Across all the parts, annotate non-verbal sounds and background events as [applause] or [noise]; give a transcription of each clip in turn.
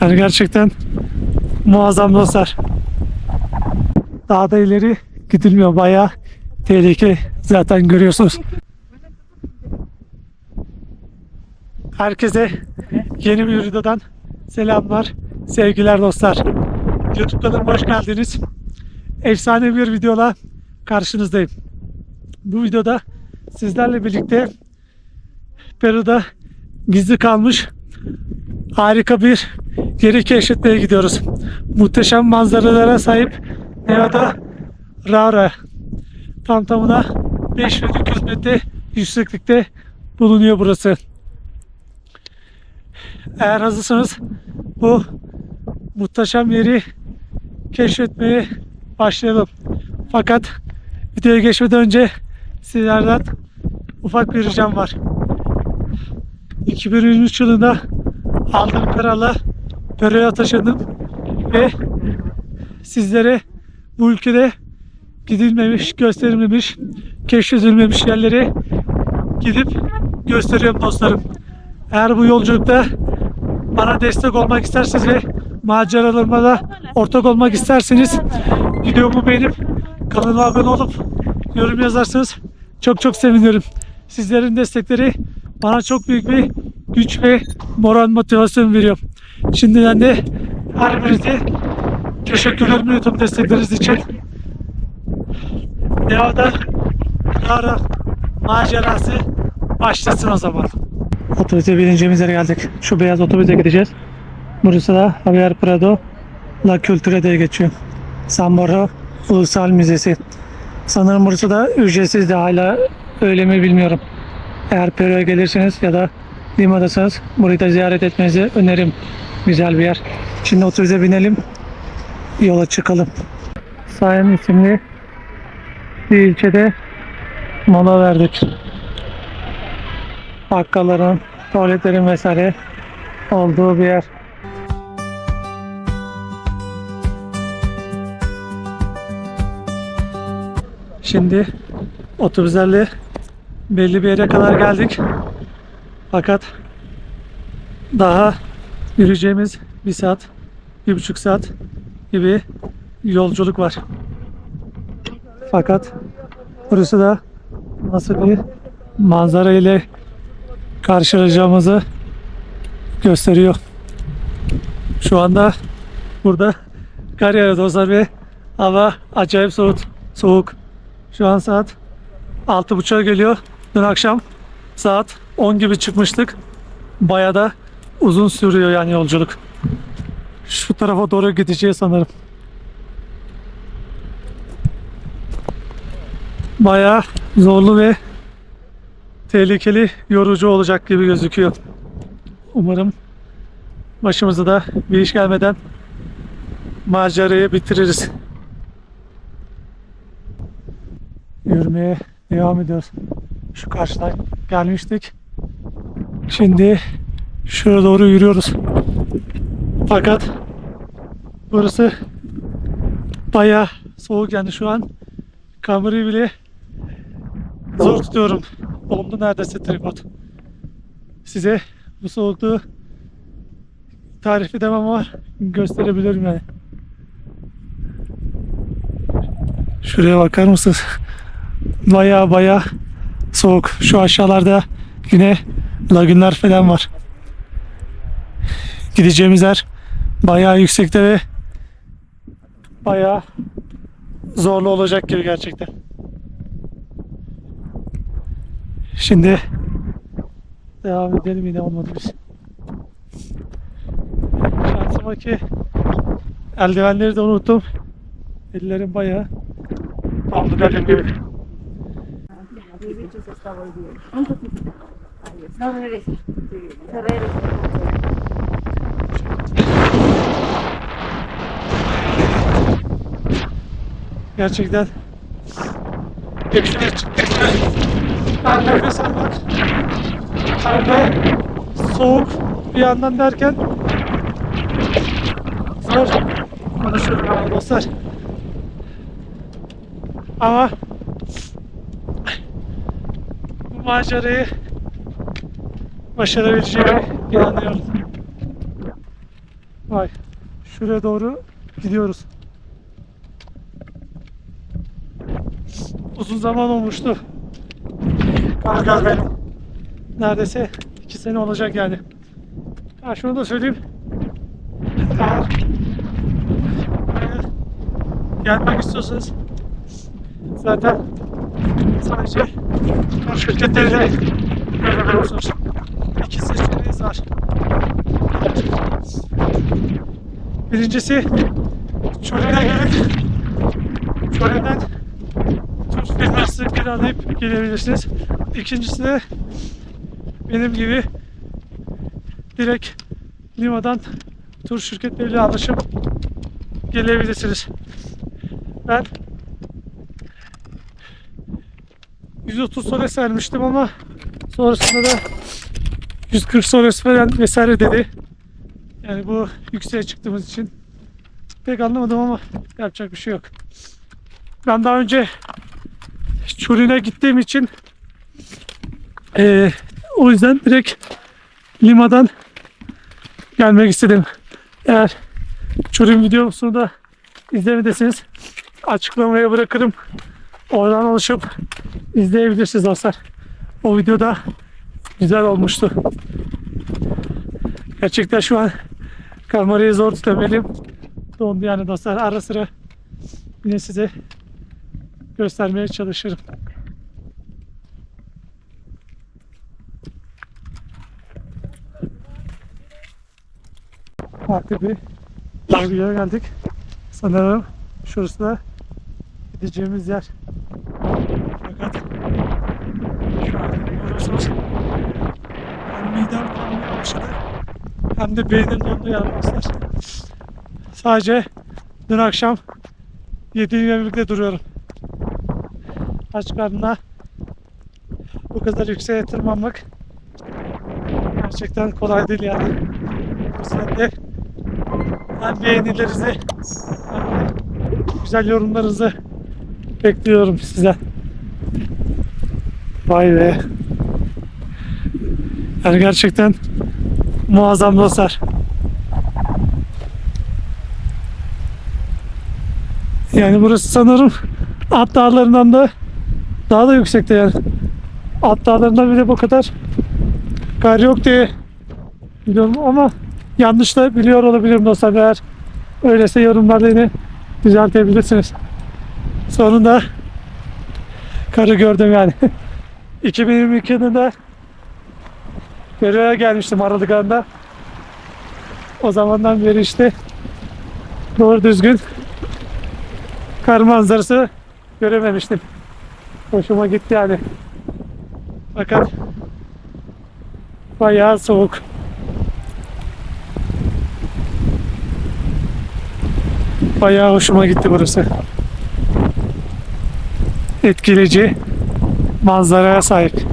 Yani gerçekten muazzam dostlar. Daha da ileri gidilmiyor. Bayağı tehlike zaten görüyorsunuz. Herkese yeni bir videodan selamlar, sevgiler dostlar. YouTube kanalıma hoş geldiniz. Efsane bir videola karşınızdayım. Bu videoda sizlerle birlikte Peru'da gizli kalmış harika bir yeri keşfetmeye gidiyoruz. Muhteşem manzaralara sahip Nevada Raura tam tamına 5200 metre yükseklikte bulunuyor burası. Eğer hazırsanız bu muhteşem yeri keşfetmeye başlayalım. Fakat videoya geçmeden önce sizlerden ufak bir ricam var. 2023 yılında aldığım kararla Peru'ya taşındım ve sizlere bu ülkede gidilmemiş, gösterilmemiş, keşfedilmemiş yerleri gidip gösteriyorum dostlarım. Eğer bu yolculukta bana destek olmak isterseniz ve maceralarıma da ortak olmak isterseniz videomu beğenip kanalıma abone olup yorum yazarsanız çok çok sevinirim. Sizlerin destekleri bana çok büyük bir güç ve moral motivasyon veriyor. Şimdiden de her birinize teşekkürlerimi iletiyorum destekleriniz için. Nevada Lara macerası başlasın o zaman. Otobüse bineceğimiz yere geldik. Şu beyaz otobüse gideceğiz. Burası da Javier Prado La Cultura diye geçiyor. San Borja Ulusal Müzesi. Sanırım burası da ücretsiz de hala öyle mi bilmiyorum. Eğer Peru'ya gelirseniz ya da Lima'dasınız burayı da ziyaret etmenizi öneririm. Güzel bir yer. Şimdi otobüse binelim. Yola çıkalım. Sayan isimli bir ilçede mola verdik. Bakkalların, tuvaletlerin vesaire olduğu bir yer. Şimdi otobüslerle belli bir yere kadar geldik. Fakat daha yürüyeceğimiz bir saat, bir buçuk saat gibi yolculuk var. Fakat burası da nasıl bir manzara ile karşılaşacağımızı gösteriyor. Şu anda burada kar yağıyor dostlar ve hava acayip soğuk. soğuk. Şu an saat 6.30'a geliyor. Dün akşam saat 10 gibi çıkmıştık. Baya da uzun sürüyor yani yolculuk. Şu tarafa doğru gideceğiz sanırım. Baya zorlu ve tehlikeli, yorucu olacak gibi gözüküyor. Umarım başımıza da bir iş gelmeden macerayı bitiririz. Yürümeye devam ediyoruz. Şu karşıdan gelmiştik. Şimdi şuraya doğru yürüyoruz. Fakat burası bayağı soğuk yani şu an kamerayı bile zor tutuyorum. Dondu neredeyse tripod. Size bu soğukluğu tarif edemem ama gösterebilirim yani. Şuraya bakar mısınız? Baya baya soğuk. Şu aşağılarda yine lagünler falan var. Gideceğimiz yer bayağı yüksekte ve bayağı zorlu olacak gibi gerçekten. Şimdi devam edelim yine olmadı biz. Şansıma ki eldivenleri de unuttum. Ellerim bayağı oldu dediğim gibi. No. Gerçekten hepsine çıktık. Ben nefes almak. Hem de soğuk bir yandan derken zor konuşuyorum yani dostlar. Ama bu macerayı başarabileceğime inanıyorum. Vay. Şuraya doğru gidiyoruz. Uzun zaman olmuştu. Karagöz benim. Neredeyse iki sene olacak yani. Ha şunu da söyleyeyim. Gelmek istiyorsanız zaten sadece tur şirketleriyle görebiliyorsunuz. İki seçeneğiniz var. Birincisi Çorlu'ya gelip Çorlu'dan tur firması kiralayıp gelebilirsiniz. İkincisi de benim gibi direkt Lima'dan tur şirketleriyle anlaşıp gelebilirsiniz. Ben 130 soles vermiştim ama sonrasında da 140 soles falan vesaire dedi. Yani bu yükseğe çıktığımız için pek anlamadım ama yapacak bir şey yok. Ben daha önce Çurin'e gittiğim için eee, o yüzden direkt Lima'dan gelmek istedim. Eğer Çurin videosunu da izlemediyseniz açıklamaya bırakırım. Oradan alışıp izleyebilirsiniz dostlar. O videoda güzel olmuştu. Gerçekten şu an kamerayı zor tutabildim. Dondu yani dostlar. Ara sıra yine size göstermeye çalışırım. Artık bir Yargıya geldik. Sanırım şurası da gideceğimiz yer. Fakat şu an görüyorsunuz hem midem kalmaya başladı hem de beynim dondu yani dostlar. Sadece dün akşam yediğimle birlikte duruyorum. Aç karnına bu kadar yükseğe tırmanmak gerçekten kolay değil yani. Bu sene hem beğenilerinizi hem güzel yorumlarınızı bekliyorum size. Vay be. Yani gerçekten muazzam dostlar. Yani burası sanırım At dağlarından da daha da yüksekte yani. At dağlarından bile bu kadar kar yok diye biliyorum ama yanlış da biliyor olabilirim dostlar. Eğer öyleyse yorumlarda yine düzeltebilirsiniz. Sonunda karı gördüm yani. [laughs] 2022 yılında Görev'e gelmiştim Aralık ayında. O zamandan beri işte doğru düzgün kar manzarası görememiştim. Hoşuma gitti yani. Fakat bayağı soğuk. Bayağı hoşuma gitti burası. Etkileyici manzaraya sahip.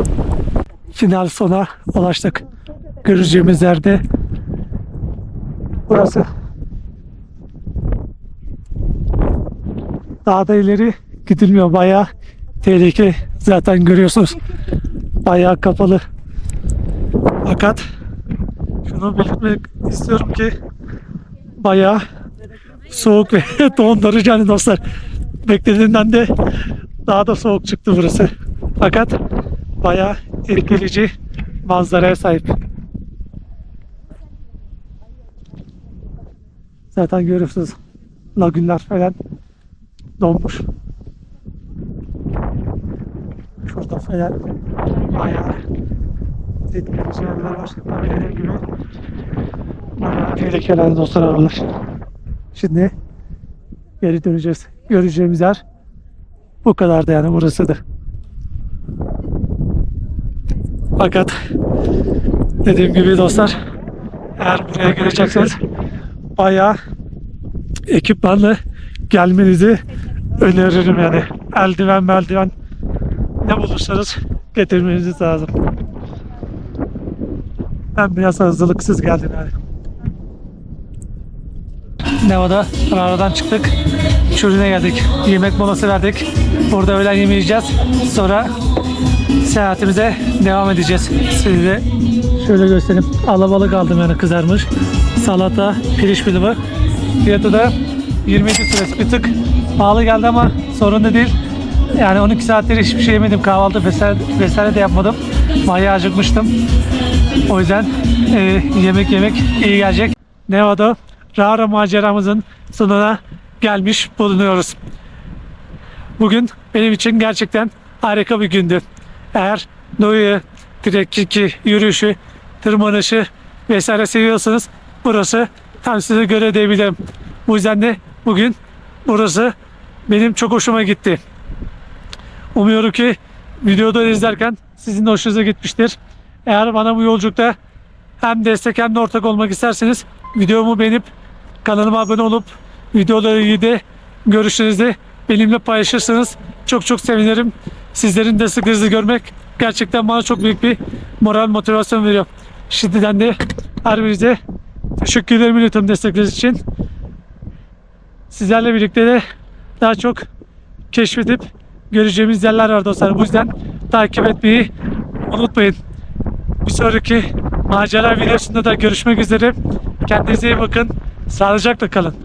Final sona ulaştık. Göreceğimiz yerde burası. Daha da ileri gidilmiyor. Bayağı tehlike zaten görüyorsunuz. Bayağı kapalı. Fakat şunu belirtmek istiyorum ki bayağı soğuk ve [laughs] dondurucu hani dostlar. Beklediğinden de daha da soğuk çıktı burası. Fakat bayağı etkileyici manzaraya sahip. Zaten görüyorsunuz lagünler falan donmuş. Şurada falan bayağı etkileyici yerler var. Dediğim gibi bayağı tehlikeli dostlar aralar. Şimdi geri döneceğiz. Göreceğimiz yer bu kadardı yani burası da. Fakat dediğim gibi dostlar eğer buraya gelecekseniz bayağı ekipmanla gelmenizi öneririm yani. Eldiven meldiven ne bulursanız getirmeniz lazım. Ben biraz hazırlıksız geldim yani. Nevada aradan çıktık. Şurine geldik. Yemek molası verdik. Burada öğlen yemeği yiyeceğiz. Sonra seyahatimize devam edeceğiz. Size şöyle göstereyim. Alabalık aldım yani kızarmış. salata, pirinç pilavı. Fiyatı da 27 lirası. Bir tık pahalı geldi ama sorun da değil. Yani 12 saattir hiçbir şey yemedim. Kahvaltı vesaire, vesaire de yapmadım. Bayağı acıkmıştım. O yüzden e, yemek yemek iyi gelecek. Nevada Rara maceramızın sonuna gelmiş bulunuyoruz. Bugün benim için gerçekten harika bir gündü. Eğer doğuyu, trekkingi, yürüyüşü, tırmanışı vesaire seviyorsanız burası tam size göre diyebilirim. Bu yüzden de bugün burası benim çok hoşuma gitti. Umuyorum ki videoda izlerken sizin de hoşunuza gitmiştir. Eğer bana bu yolculukta hem destek hem de ortak olmak isterseniz videomu beğenip kanalıma abone olup videoları iyi de görüşlerinizi benimle paylaşırsanız çok çok sevinirim. Sizlerin desteklerinizi görmek gerçekten bana çok büyük bir moral motivasyon veriyor. Şimdiden de her birinize teşekkür ederim iletiyorum destekleriniz için. Sizlerle birlikte de daha çok keşfedip göreceğimiz yerler var dostlar. Bu yüzden takip etmeyi unutmayın. Bir sonraki macera videosunda da görüşmek üzere. Kendinize iyi bakın. Sağlıcakla kalın.